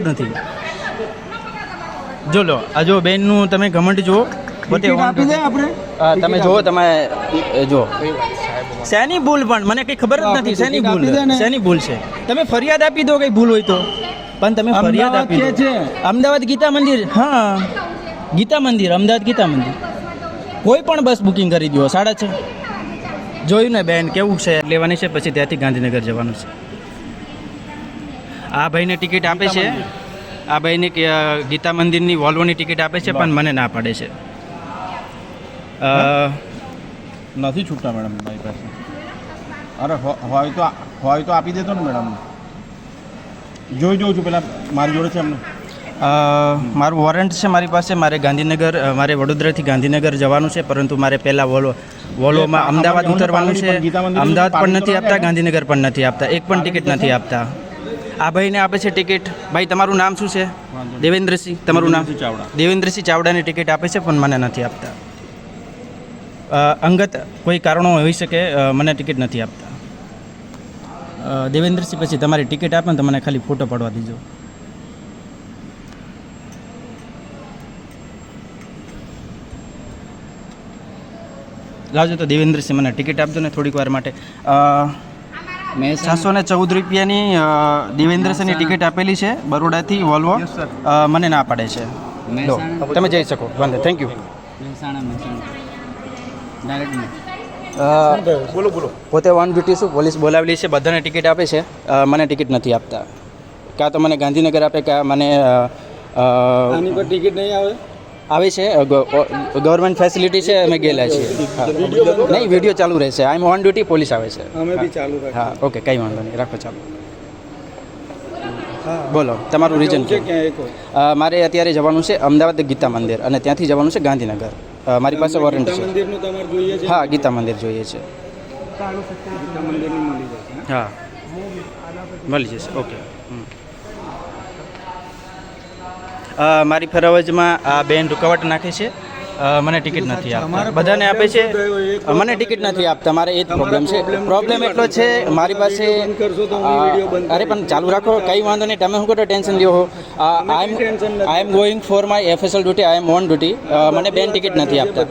નથી. જો લો આ જો બેનનું તમે ઘમંડ જુઓ. પોતે આપી દે આપણે. તમે જુઓ તમે જો જુઓ. શેની ભૂલ પણ? મને કઈ ખબર જ નથી શેની ભૂલ. શેની ભૂલ છે? તમે ફરિયાદ આપી દો કઈ ભૂલ હોય તો. પણ તમે ફરિયાદ આપી દો. અમદાવાદ ગીતા મંદિર? હા. ગીતા મંદિર અમદાવાદ ગીતા મંદિર. કોઈ પણ બસ બુકિંગ કરી દો સાડા છ. જોયું ને બેન કેવું છે? લેવાની છે પછી ત્યાંથી ગાંધીનગર જવાનું છે. આ ભાઈને ટિકિટ આપે છે. આ ભાઈને ગીતા મંદિરની વોલ્વોની ટિકિટ આપે છે પણ મને ના પાડે છે. નથી છૂટતા મેડમ મારી પાસે. અરે હોય તો હોય તો આપી દેતો ને મેડમ. જોઈ જોઉં છું પેલા મારી જોડે છે એમને. મારું વોરંટ છે મારી પાસે. મારે ગાંધીનગર મારે વડોદરાથી ગાંધીનગર જવાનું છે પરંતુ મારે પહેલાં વોલો વોલોમાં અમદાવાદ ઉતરવાનું છે. અમદાવાદ પણ નથી આપતા ગાંધીનગર પણ નથી આપતા. એક પણ ટિકિટ નથી આપતા. આ ભાઈને આપે છે ટિકિટ. ભાઈ તમારું નામ શું છે? દેવેન્દ્રસિંહ તમારું નામ? ચાવડા. દેવેન્દ્રસિંહ ચાવડાની ટિકિટ આપે છે પણ મને નથી આપતા. અંગત કોઈ કારણો હોઈ શકે મને ટિકિટ નથી આપતા. દેવેન્દ્રસિંહ પછી તમારી ટિકિટ આપે ને તો મને ખાલી ફોટો પાડવા દીજો. લાવજો તો દેવેન્દ્રસિંહ મને ટિકિટ આપજો ને થોડીક વાર માટે. છસો ને ચૌદ રૂપિયાની અ, દેવેન્દ્રસિંહની ટિકિટ આપેલી છે બરોડાથી વોલ્વો. મને ના પાડે છે. તમે જઈ શકો. વાંધો થેન્ક યુ બોલો બોલો. પોતે વન ડ્યુટી શું? પોલીસ બોલાવેલી છે બધાને ટિકિટ આપે છે. મને ટિકિટ નથી આપતા. કાં તો મને ગાંધીનગર આપે કાં મને ટિકિટ નહીં આવે? આવે છે. ગવર્મેન્ટ ફેસિલિટી છે અમે ગયેલા છીએ. નહીં વીડિયો ચાલુ રહેશે. I am on duty police આવે છે. અમે બી ચાલુ હા ઓકે કંઈ વાંધો નહીં. રાખો ચાલો. બોલો તમારું રીઝન અ, મારે અત્યારે જવાનું છે અમદાવાદ ગીતા મંદિર અને ત્યાંથી જવાનું છે ગાંધીનગર. મારી પાસે વોરંટ છે. હા ગીતા મંદિર જોઈએ છે. હા. મળી જશે. ઓકે. મારી ફરજમાં આ બેન રૂકાવટ નાખે છે. મને ટિકિટ નથી આપતા. બધાને આપે છે? મને ટિકિટ નથી આપતા મારે એ જ પ્રોબ્લેમ છે. પ્રોબ્લેમ એટલો છે મારી પાસે અરે પણ ચાલુ રાખો કંઈ વાંધો નહીં તમે શું કરો ટેન્શન લ્યો I am I am going for my FSL duty I am on duty મને બેન ટિકિટ નથી આપતા.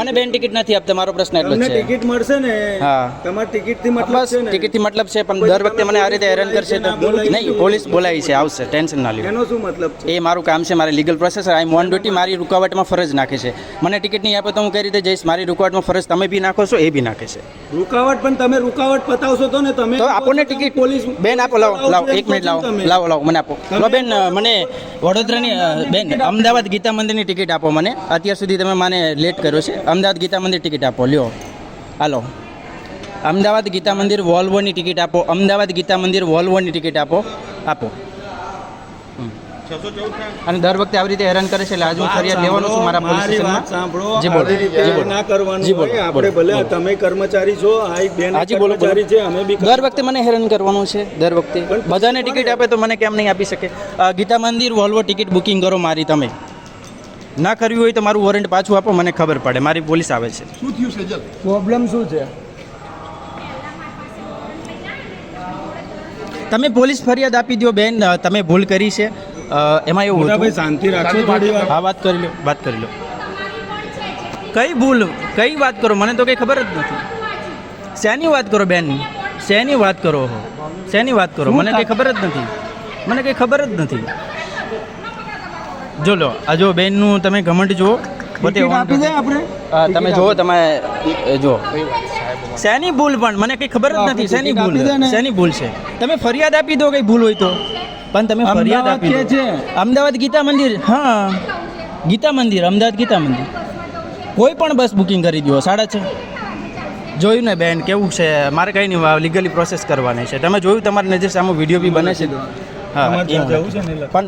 મને બેન ટિકિટ નથી આપતા મારો પ્રશ્ન એટલો છે. ટિકિટ મળશે ને? હા. તમારે ટિકિટથી મતલબ છે ને? ટિકિટથી મતલબ છે પણ દર વખતે મને આ રીતે હેરાન કરશે તો નહીં પોલીસ બોલાવી છે. આવશે ટેન્શન ના લ્યો. એનો શું મતલબ છે? એ મારું કામ છે મારે legal process I am on duty મારી રૂકાવટમાં ફરજ નાખે છે. મને ટિકિટ નહીં આપે તો હું કઈ રીતે જઈશ? મારી રૂકાવટમાં ફરજ તમે બી નાખો છો એ બી નાખે છે. રૂકાવટ? પણ તમે રૂકાવટ પતાવશો તો ને તમે તો આપો ને ટિકિટ પોલીસ બેન આપો લાવો લાવો એક મિનિટ લાવો. લાવો લાવો મને આપો. લો બેન મને વડોદરાની બેન અમદાવાદ ગીતા મંદિરની ટિકિટ આપો મને. અત્યાર સુધી તમે મને લેટ કર્યો છે. અમદાવાદ ગીતા મંદિર ટિકિટ આપો લ્યો. હાલો. અમદાવાદ ગીતા મંદિર વોલ્વોની ટિકિટ આપો. અમદાવાદ ગીતા મંદિર વોલ્વોની ટિકિટ આપો. આપો. અને દર વખતે આવી રીતે હેરાન કરે છે એટલે આજે હું ફરિયાદ લેવાનો છું મારા પોલીસ સ્ટેશનમાં સાંભળો જી બોલો, આવી રીતે ના કરવાનું હોય આપણે ભલે તમે કર્મચારી છો આ એક બેન હાજી બોલો કર્મચારી છે અમે બી દર વખતે મને હેરાન કરવાનું છે દર વખતે. બધાને ટિકિટ આપે તો મને કેમ નહીં આપી શકે? ગીતા મંદિર વોલ્વો ટિકિટ બુકિંગ કરો મારી તમે. ના કર્યું હોય તો મારું વોરંટ પાછું આપો મને ખબર પડે. મારી પોલીસ આવે છે. શું થયું છે પ્રોબ્લેમ શું છે? તમે પોલીસ ફરિયાદ આપી દો બેન. તમે ભૂલ કરી છે. એમાં એવું હતું? શાંતિ રાખો થોડી વાર. હા વાત કરી લો વાત કરી લો. કઈ ભૂલ કઈ વાત કરો? મને તો કઈ ખબર જ નથી. શેની વાત કરો બેન? શેની વાત કરો હો? શેની વાત કરો? મને કઈ ખબર જ નથી. મને કઈ ખબર જ નથી. જો લો આ જો બેનનું તમે ઘમંડ જુઓ. પોતે આપી દે આપણે? તમે જુઓ તમે જુઓ. શેની ભૂલ પણ? મને કઈ ખબર જ નથી. શેની ભૂલ. શેની ભૂલ છે? તમે ફરિયાદ આપી દો કઈ ભૂલ હોય તો. પણ તમે ફરિયાદ આપી છે? અમદાવાદ ગીતા મંદિર હા. ગીતા મંદિર અમદાવાદ ગીતા મંદિર. કોઈ પણ બસ બુકિંગ કરી દો સાડા છ. જોયું ને બેન કેવું છે? મારે કંઈ નહીં લીગલી પ્રોસેસ કરવાની છે. તમે જોયું તમારી નજર સામે વીડિયો બી બને છે. હા. પણ